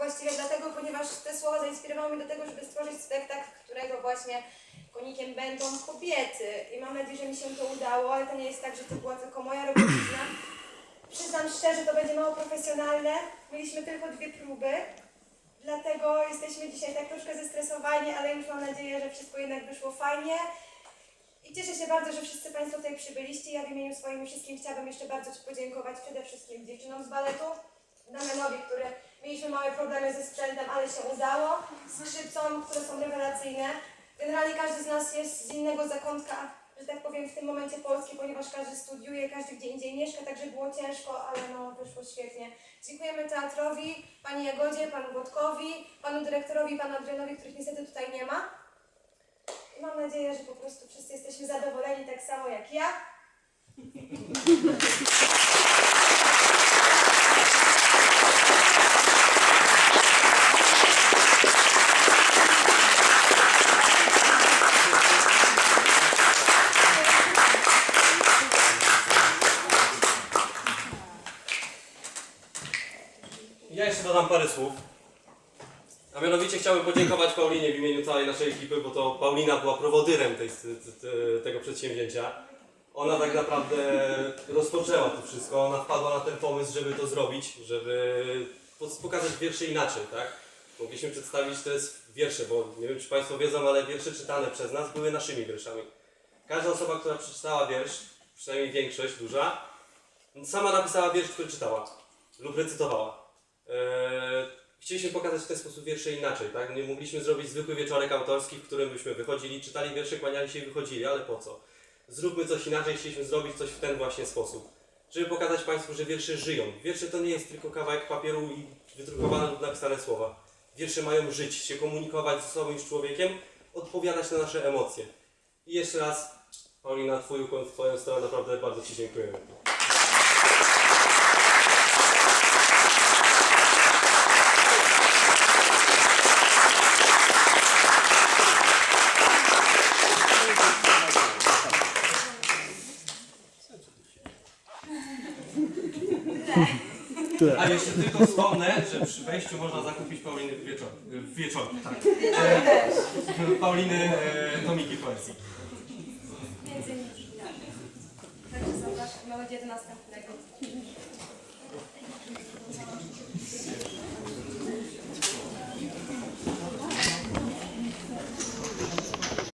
właściwie dlatego, ponieważ te słowa zainspirowały mnie do tego, żeby stworzyć spektakl, którego właśnie konikiem będą kobiety. I mam nadzieję, że mi się to udało, ale to nie jest tak, że to była tylko moja robocizna. Przyznam szczerze, to będzie mało profesjonalne. Mieliśmy tylko dwie próby, dlatego jesteśmy dzisiaj tak troszkę zestresowani, ale już mam nadzieję, że wszystko jednak wyszło fajnie. I cieszę się bardzo, że wszyscy Państwo tutaj przybyliście. Ja w imieniu swoim wszystkim chciałabym jeszcze bardzo Ci podziękować przede wszystkim dziewczynom z baletu, Damianowi, który mieliśmy małe problemy ze sprzętem, ale się udało, skrzypcom, które są rewelacyjne. Generalnie każdy z nas jest z innego zakątka, że tak powiem, w tym momencie Polski, ponieważ każdy studiuje, każdy gdzie indziej mieszka, także było ciężko, ale no wyszło świetnie. Dziękujemy teatrowi, Pani Jagodzie, Panu Włodkowi, Panu Dyrektorowi Panu Adrianowi, których niestety tutaj nie ma. I mam nadzieję, że po prostu wszyscy jesteśmy zadowoleni tak samo jak ja. Ja jeszcze dodam parę słów. A mianowicie chciałbym podziękować Paulinie w imieniu całej naszej ekipy, bo to Paulina była prowodyrem tej, te- te- tego przedsięwzięcia. Ona tak naprawdę rozpoczęła to wszystko, ona wpadła na ten pomysł, żeby to zrobić, żeby pokazać wiersze inaczej, tak? Mogliśmy przedstawić te wiersze, bo nie wiem czy Państwo wiedzą, ale wiersze czytane przez nas były naszymi wierszami. Każda osoba, która przeczytała wiersz, przynajmniej większość duża, sama napisała wiersz, który czytała lub recytowała. Eee, chcieliśmy pokazać w ten sposób wiersze inaczej, tak? Nie mogliśmy zrobić zwykły wieczorek autorski, w którym byśmy wychodzili, czytali wiersze, kłaniali się i wychodzili, ale po co? Zróbmy coś inaczej, chcieliśmy zrobić coś w ten właśnie sposób. Żeby pokazać Państwu, że wiersze żyją. Wiersze to nie jest tylko kawałek papieru i wydrukowane lub napisane słowa. Wiersze mają żyć, się komunikować ze sobą i z człowiekiem, odpowiadać na nasze emocje. I jeszcze raz, Paulina, Twój Twoją stronę, naprawdę bardzo Ci dziękujemy. Tak. A jeszcze tylko wspomnę, że przy wejściu można zakupić Pauliny wieczor. Wieczor, tak. E, Pauliny e, tomiki poezji. Więcej niż. Także zapraszam na 11 następnego.